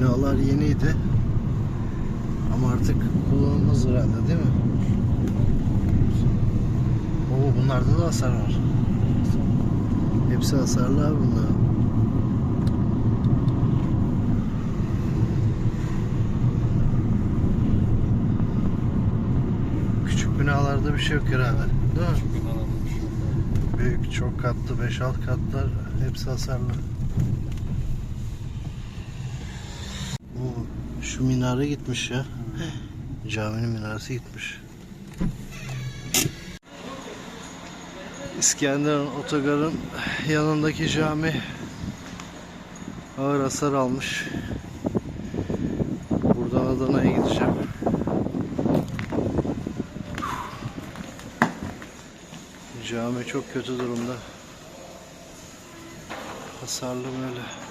binalar yeniydi. Ama artık kullanılmaz herhalde değil mi? Oo bunlarda da hasar var. Hepsi hasarlı abi bunlar. Küçük binalarda bir şey yok herhalde. Değil mi? Büyük, çok katlı, 5-6 katlar hepsi hasarlı. Şu minare gitmiş ya. Caminin minaresi gitmiş. İskenderun otogarın yanındaki cami ağır hasar almış. Buradan Adana'ya gideceğim. Cami çok kötü durumda. Hasarlı böyle.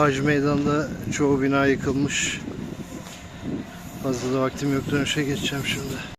Hac Meydan'da çoğu bina yıkılmış. Fazla da vaktim yok dönüşe geçeceğim şimdi.